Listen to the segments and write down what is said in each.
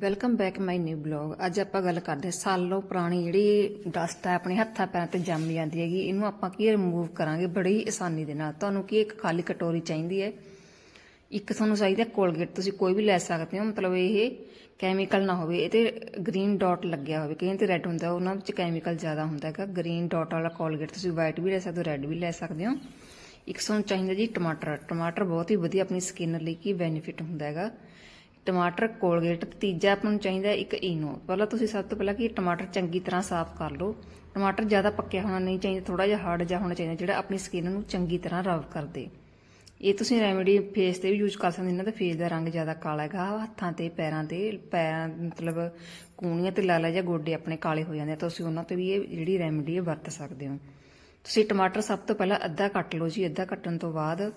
Welcome back my new blog ਅੱਜ ਆਪਾਂ ਗੱਲ ਕਰਦੇ ਹਾਂ ਸਾਲੋਂ ਪੁਰਾਣੀ ਜਿਹੜੀ ਡਸਟ ਹੈ ਆਪਣੇ ਹੱਥਾਂ ਪੈਰਾਂ ਤੇ ਜੰਮ ਜਾਂਦੀ ਹੈਗੀ, ਇਹਨੂੰ ਆਪਾਂ ਕੀ ਰਿਮੂਵ ਕਰਾਂਗੇ ਬੜੀ ਆਸਾਨੀ ਦੇ ਨਾਲ। ਤੁਹਾਨੂੰ ਕੀ ਇੱਕ ਖਾਲੀ ਕਟੋਰੀ ਚਾਹੀਦੀ ਹੈ? ਇੱਕ ਤੁਹਾਨੂੰ ਚਾਹੀਦਾ ਕੋਲਗੇਟ ਤੁਸੀਂ ਕੋਈ ਵੀ ਲੈ ਸਕਦੇ ਹੋ, ਮਤਲਬ ਇਹ ਕੈਮੀਕਲ ਨਾ ਹੋਵੇ, ਇਹ ਤੇ ਗ੍ਰੀਨ ਡਾਟ ਲੱਗਿਆ ਹੋਵੇ ਕਈਆਂ ਤੇ ਰੈੱਡ ਹੁੰਦਾ, ਉਹਨਾਂ ਵਿੱਚ ਕੈਮੀਕਲ ਜ਼ਿਆਦਾ ਹੁੰਦਾ ਹੈਗਾ। ਗ੍ਰੀਨ ਡਾਟ ਵਾਲਾ ਕੋਲਗੇਟ ਤੁਸੀਂ ਵਾਈਟ ਵੀ ਲੈ ਸਕਦੇ ਹੋ ਰੈੱਡ ਵੀ ਲੈ ਸਕਦੇ ਹੋ। ਇੱਕ ਤੁਹਾਨੂੰ ਚਾਹੀਦਾ ਜੀ ਟਮਾਟਰ ਟਮਾਟਰ ਬਹੁਤ ਹੀ ਵਧੀਆ ਆਪਣੀ ਸਕਿਨ ਲਈ ਕੀ ਬੈਨੀਫਿਟ ਹੁੰਦਾ ਹੈਗਾ। ਟਮਾਟਰ ਕੋਲਗੇਟ ਤੀਜਾ ਆਪਾਂ ਨੂੰ ਚਾਹੀਦਾ ਇੱਕ ਇਨੋ ਪਹਿਲਾਂ ਤੁਸੀਂ ਸਭ ਤੋਂ ਪਹਿਲਾਂ ਕਿ ਟਮਾਟਰ ਚੰਗੀ ਤਰ੍ਹਾਂ ਸਾਫ਼ ਕਰ ਲਓ। ਟਮਾਟਰ ਜ਼ਿਆਦਾ ਪੱਕਿਆ ਹੋਣਾ ਨਹੀਂ ਚਾਹੀਦਾ ਥੋੜਾ ਜਿਹਾ ਹਾਰਡ ਜਿਹਾ ਹੋਣਾ ਚਾਹੀਦਾ, ਜਿਹੜਾ ਆਪਣੀ ਸਕਿਨ ਨੂੰ ਚੰਗੀ ਤਰ੍ਹਾਂ ਰਬ ਕਰ ਦੇ ਇਹ ਤੁਸੀਂ ਰੈਮੇਡੀ ਫੇਸ ਤੇ ਵੀ ਯੂਜ਼ ਕਰ ਸਕਦੇ ਇਹਨਾਂ ਦਾ ਫੇਸ ਦਾ ਰੰਗ ਜ਼ਿਆਦਾ ਕਾਲਾ ਹੈਗਾ, ਹੱਥਾਂ ਤੇ, ਪੈਰਾਂ ਤੇ, ਪੈਰਾਂ ਮਤਲਬ ਕੂਣੀਆਂ ਤੇ ਲਾਲਾ ਜਾਂ ਗੋਡੇ ਆਪਣੇ ਕਾਲੇ ਹੋ ਜਾਂਦੇ ਆ, ਤਾਂ ਤੁਸੀਂ ਉਹਨਾਂ ਤੇ ਵੀ ਇਹ ਜਿਹੜੀ ਰੈਮੇਡੀ ਹੈ ਵਰਤ ਸਕਦੇ ਹੋ। ਤੁਸੀਂ ਟਮਾਟਰ ਸਭ ਤੋਂ ਪਹਿਲਾਂ ਅੱਧਾ ਕੱਟ ਲਓ ਜੀ, ਅੱਧਾ ਕੱਟਣ ਤੋਂ ਬਾਅਦ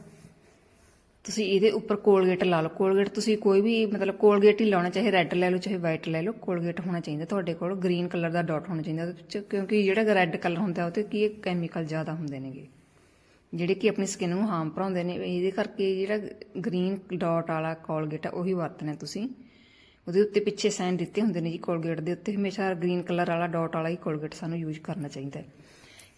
ਤੁਸੀਂ ਇਹਦੇ ਉੱਪਰ ਕੋਲਗੇਟ ਲਾ ਲਓ। ਕੋਲਗੇਟ ਤੁਸੀਂ ਕੋਈ ਵੀ ਮਤਲਬ ਕੋਲਗੇਟ ਹੀ ਲਾਉਣਾ, ਚਾਹੇ ਰੈੱਡ ਲੈ ਲਓ, ਚਾਹੇ ਵਾਈਟ ਲੈ ਲਓ ਕੋਲਗੇਟ ਹੋਣਾ ਚਾਹੀਦਾ ਤੁਹਾਡੇ ਕੋਲ। ਗ੍ਰੀਨ ਕਲਰ ਦਾ ਡਾਟ ਹੋਣਾ ਚਾਹੀਦਾ ਉਹਦੇ ਵਿੱਚ, ਕਿਉਂਕਿ ਜਿਹੜਾ ਰੈੱਡ ਕਲਰ ਹੁੰਦਾ ਉਹ ਤੇ ਕੀ ਕੈਮੀਕਲ ਜ਼ਿਆਦਾ ਹੁੰਦੇ ਨੇਗੇ। ਜਿਹੜੇ ਕਿ ਆਪਣੀ ਸਕਿਨ ਨੂੰ ਹਾਰਮ ਪਰਾਉਂਦੇ ਨੇ, ਇਹਦੇ ਕਰਕੇ ਜਿਹੜਾ ਗ੍ਰੀਨ ਡਾਟ ਵਾਲਾ ਕੋਲਗੇਟ ਆ, ਉਹੀ ਵਰਤਣਾ ਤੁਸੀਂ। ਉਹਦੇ ਉੱਤੇ ਪਿੱਛੇ ਸਾਈਨ ਦਿੱਤੇ ਹੁੰਦੇ ਨੇ ਜੀ ਕੋਲਗੇਟ ਦੇ ਉੱਤੇ। ਹਮੇਸ਼ਾ ਗ੍ਰੀਨ ਕਲਰ ਵਾਲਾ ਡਾਟ ਵਾਲਾ ਹੀ ਕੋਲਗੇਟ ਸਾਨੂੰ ਯੂਜ਼ ਕਰਨਾ ਚਾਹੀਦਾ ਹੈ।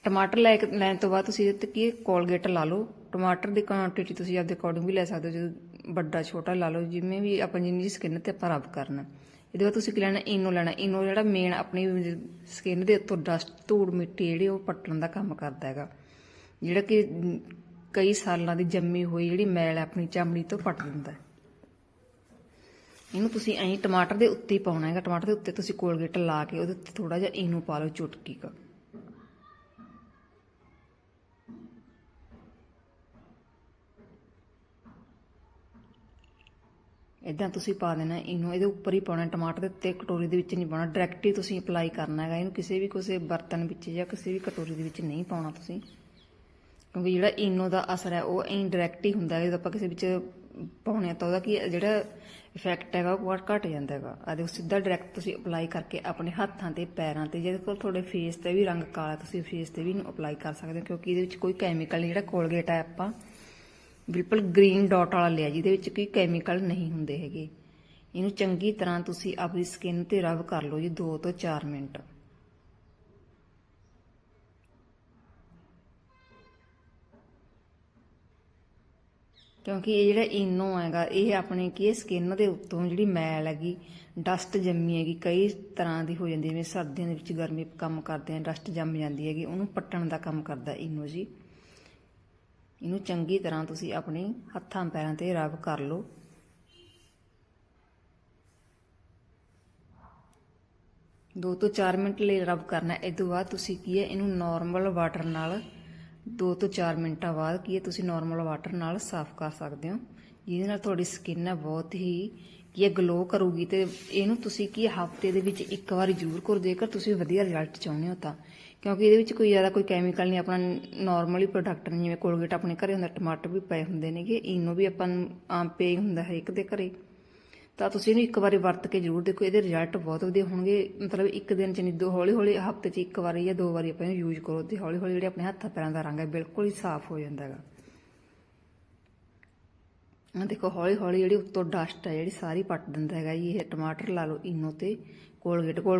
ਟਮਾਟਰ ਲੈ ਕੇ ਲੈਣ ਤੋਂ ਬਾਅਦ ਤੁਸੀਂ ਇਹਦੇ ਤੇ ਕੀ ਕੋਲਗੇਟ ਲਾ ਲਓ। ਟਮਾਟਰ ਦੀ ਕੁਆਂਟੀਟੀ ਤੁਸੀਂ ਆਪਦੇ ਅਕੋਰਡਿੰਗ ਵੀ ਲੈ ਸਕਦੇ ਹੋ, ਜਦੋਂ ਵੱਡਾ ਛੋਟਾ ਲਾ ਲਓ, ਜਿਵੇਂ ਵੀ ਆਪਾਂ ਜਿੰਨੀ ਸਕਿਨ ਤੇ ਆਪਾਂ ਰਬ ਕਰਨਾ ਇਹਦੇ ਬਾਅਦ ਤੁਸੀਂ ਕੀ ਲੈਣਾ, ਇਨੋ ਲੈਣਾ। ਇਨੋ ਜਿਹੜਾ ਮੇਨ ਆਪਣੀ ਸਕਿਨ ਦੇ ਉੱਤੋਂ ਡਸਟ ਧੂੜ ਮਿੱਟੀ ਜਿਹੜੀ ਉਹ ਪੱਟਣ ਦਾ ਕੰਮ ਕਰਦਾ ਹੈਗਾ। ਜਿਹੜਾ ਕਿ ਕਈ ਸਾਲਾਂ ਦੀ ਜੰਮੀ ਹੋਈ ਜਿਹੜੀ ਮੈਲ ਹੈ ਆਪਣੀ ਚਮੜੀ ਤੋਂ ਪੱਟ ਦਿੰਦਾ ਇਹਨੂੰ ਤੁਸੀਂ ਐਂ ਟਮਾਟਰ ਦੇ ਉੱਤੇ ਹੀ ਪਾਉਣਾ ਹੈਗਾ। ਟਮਾਟਰ ਦੇ ਉੱਤੇ ਤੁਸੀਂ ਕੋਲਗੇਟ ਲਾ ਕੇ ਉਹਦੇ ਉੱਤੇ ਥੋੜਾ ਜਿਹਾ ਇਨੋ ਪਾ ਲਓ ਚੁਟਕੀ ਕਾ। ਇਦਾਂ ਤੁਸੀਂ ਪਾ ਦੇਣਾ, ਇਹਨੂੰ ਇਹਦੇ ਉੱਪਰ ਹੀ ਪਾਉਣਾ, ਟਮਾਟਰ ਦੇ ਉੱਤੇ ਕਟੋਰੀ ਦੇ ਵਿੱਚ ਨਹੀਂ ਪਾਉਣਾ ਡਾਇਰੈਕਟ ਹੀ ਤੁਸੀਂ ਅਪਲਾਈ ਕਰਨਾ ਹੈਗਾ, ਇਹਨੂੰ ਕਿਸੇ ਵੀ ਕਿਸੇ ਬਰਤਨ ਵਿੱਚ ਜਾਂ ਕਿਸੇ ਵੀ ਕਟੋਰੀ ਦੇ ਵਿੱਚ ਨਹੀਂ ਪਾਉਣਾ ਤੁਸੀਂ। ਕਿਉਂਕਿ ਜਿਹੜਾ ਇਨੋ ਦਾ ਅਸਰ ਹੈ, ਉਹ ਇਨਡਾਇਰੈਕਟ ਹੀ ਹੁੰਦਾ ਹੈ, ਜਦੋਂ ਆਪਾਂ ਕਿਸੇ ਵਿੱਚ ਪਾਉਣੇ ਆ ਤਾਂ ਉਹਦਾ ਕੀ ਜਿਹੜਾ ਇਫੈਕਟ ਹੈਗਾ, ਉਹ ਬਹੁਤ ਘਟ ਜਾਂਦਾ ਹੈਗਾ। ਆ ਦੇਖੋ, ਸਿੱਧਾ ਡਾਇਰੈਕਟ ਤੁਸੀਂ ਅਪਲਾਈ ਕਰਕੇ ਆਪਣੇ ਹੱਥਾਂ ਤੇ, ਪੈਰਾਂ ਤੇ, ਜਿਹਦੇ ਕੋਲ ਤੁਹਾਡੇ ਫੇਸ ਤੇ ਵੀ ਰੰਗ ਕਾਲਾ ਤੁਸੀਂ ਫੇਸ ਤੇ ਵੀ ਇਹਨੂੰ ਅਪਲਾਈ ਕਰ ਸਕਦੇ ਹੋ, ਕਿਉਂਕਿ ਇਹਦੇ ਵਿੱਚ ਕੋਈ ਕੈਮੀਕਲ ਨਹੀਂ, ਜਿਹੜਾ ਕੋਲਗੇਟ ਹੈ ਆਪਾਂ। ਬਿਲਕੁਲ ਗ੍ਰੀਨ ਡਾਟ ਵਾਲਾ ਲਿਆ, ਜਿਹਦੇ ਵਿੱਚ ਕੋਈ ਕੈਮੀਕਲ ਨਹੀਂ ਹੁੰਦੇ ਹੈਗੇ। ਇਹਨੂੰ ਚੰਗੀ ਤਰ੍ਹਾਂ ਤੁਸੀਂ ਆਪਣੀ ਸਕਿਨ ਤੇ ਰਬ ਕਰ ਲਓ ਜੀ 2 ਤੋਂ 4 ਮਿੰਟ। ਕਿਉਂਕਿ ਇਹ ਜਿਹੜਾ ਇਨੋ ਹੈਗਾ, ਇਹ ਆਪਣੇ ਕੀ ਸਕਿਨ ਦੇ ਉੱਤੋਂ ਜਿਹੜੀ ਮੈਲ ਹੈਗੀ ਡਸਟ ਜੰਮੀ ਹੈਗੀ, ਕਈ ਤਰ੍ਹਾਂ ਦੀ ਹੋ ਜਾਂਦੀ ਹੈ। ਜਿਵੇਂ ਸਰਦੀਆਂ ਦੇ ਵਿੱਚ ਗਰਮੀ ਕੰਮ ਕਰਦੇ ਆ ਡਸਟ ਜੰਮ ਜਾਂਦੀ ਹੈਗੀ, ਉਹਨੂੰ ਪੱਟਣ ਦਾ ਕੰਮ ਕਰਦਾ ਇਨੋ ਜੀ। ਇਹਨੂੰ ਚੰਗੀ ਤਰ੍ਹਾਂ ਤੁਸੀਂ ਆਪਣੇ ਹੱਥਾਂ ਪੈਰਾਂ ਤੇ ਰਬ ਕਰ ਲਓ। ਦੋ ਤੋਂ 4 ਮਿੰਟ ਲਈ ਰਬ ਕਰਨਾ ਇਸ ਤੋਂ ਬਾਅਦ ਤੁਸੀਂ ਕੀ ਹੈ, ਇਹਨੂੰ ਨਾਰਮਲ ਵਾਟਰ ਨਾਲ 2 ਤੋਂ 4 ਮਿੰਟਾਂ ਬਾਅਦ ਕੀ ਹੈ ਤੁਸੀਂ ਨਾਰਮਲ ਵਾਟਰ ਨਾਲ ਸਾਫ਼ ਕਰ ਸਕਦੇ ਹੋ। ਜਿਹਦੇ ਨਾਲ ਤੁਹਾਡੀ ਸਕਿਨ ਹੈ ਬਹੁਤ ਹੀ ਕੀ ਹੈ ਗਲੋ ਕਰੂਗੀ ਤੇ ਇਹਨੂੰ ਤੁਸੀਂ ਕੀ ਹਫ਼ਤੇ ਦੇ ਵਿੱਚ ਇੱਕ ਵਾਰੀ ਜ਼ਰੂਰ ਕਰੋ, ਜੇਕਰ ਤੁਸੀਂ ਵਧੀਆ ਰਿਜ਼ਲਟ ਚਾਹੁੰਦੇ ਹੋ ਤਾਂ। ਕਿਉਂਕਿ ਇਹਦੇ ਵਿੱਚ ਕੋਈ ਜ਼ਿਆਦਾ ਕੋਈ ਕੈਮੀਕਲ ਨਹੀਂ, ਆਪਣਾ ਨਾਰਮਲੀ ਪ੍ਰੋਡਕਟ ਨੇ, ਜਿਵੇਂ ਕੋਲਗੇਟ ਆਪਣੇ ਘਰੇ ਹੁੰਦਾ, ਟਮਾਟਰ ਵੀ ਪਏ ਹੁੰਦੇ ਨੇਗੇ ਇਨੋ ਵੀ ਆਪਾਂ ਨੂੰ, ਆਮ ਪੇ ਹੁੰਦਾ ਹਰੇਕ ਦੇ ਘਰੇ। ਤਾਂ ਤੁਸੀਂ ਇਹਨੂੰ ਇੱਕ ਵਾਰੀ ਵਰਤ ਕੇ ਜ਼ਰੂਰ ਦੇਖੋ, ਇਹਦੇ ਰਿਜ਼ਲਟ ਬਹੁਤ ਵਧੀਆ ਹੋਣਗੇ। ਮਤਲਬ ਇੱਕ ਦਿਨ ਚ ਨਹੀਂ, ਦੋ ਹੌਲੀ ਹੌਲੀ ਹਫ਼ਤੇ ਚ ਇੱਕ ਵਾਰੀ ਜਾਂ ਦੋ ਵਾਰੀ ਆਪਾਂ ਇਹਨੂੰ ਯੂਜ਼ ਕਰੋ ਤੇ ਹੌਲੀ ਹੌਲੀ ਜਿਹੜੇ ਆਪਣੇ ਹੱਥਾਂ ਪੈਰਾਂ ਦਾ ਰੰਗ ਹੈ, ਬਿਲਕੁਲ ਹੀ ਸਾਫ਼ ਹੋ ਜਾਂਦਾ ਹੈਗਾ। ਆ ਦੇਖੋ ਹੌਲੀ ਹੌਲੀ ਜਿਹੜੀ ਉੱਤੋਂ ਡਸਟ ਹੈ, ਜਿਹੜੀ ਸਾਰੀ ਪੱਟ ਦਿੰਦਾ ਹੈਗਾ ਜੀ, ਇਹ ਟਮਾਟਰ ਲਾ ਲਓ, ਇਨੋ ਤੇ ਕੋਲਗੇਟ ਕੋਲ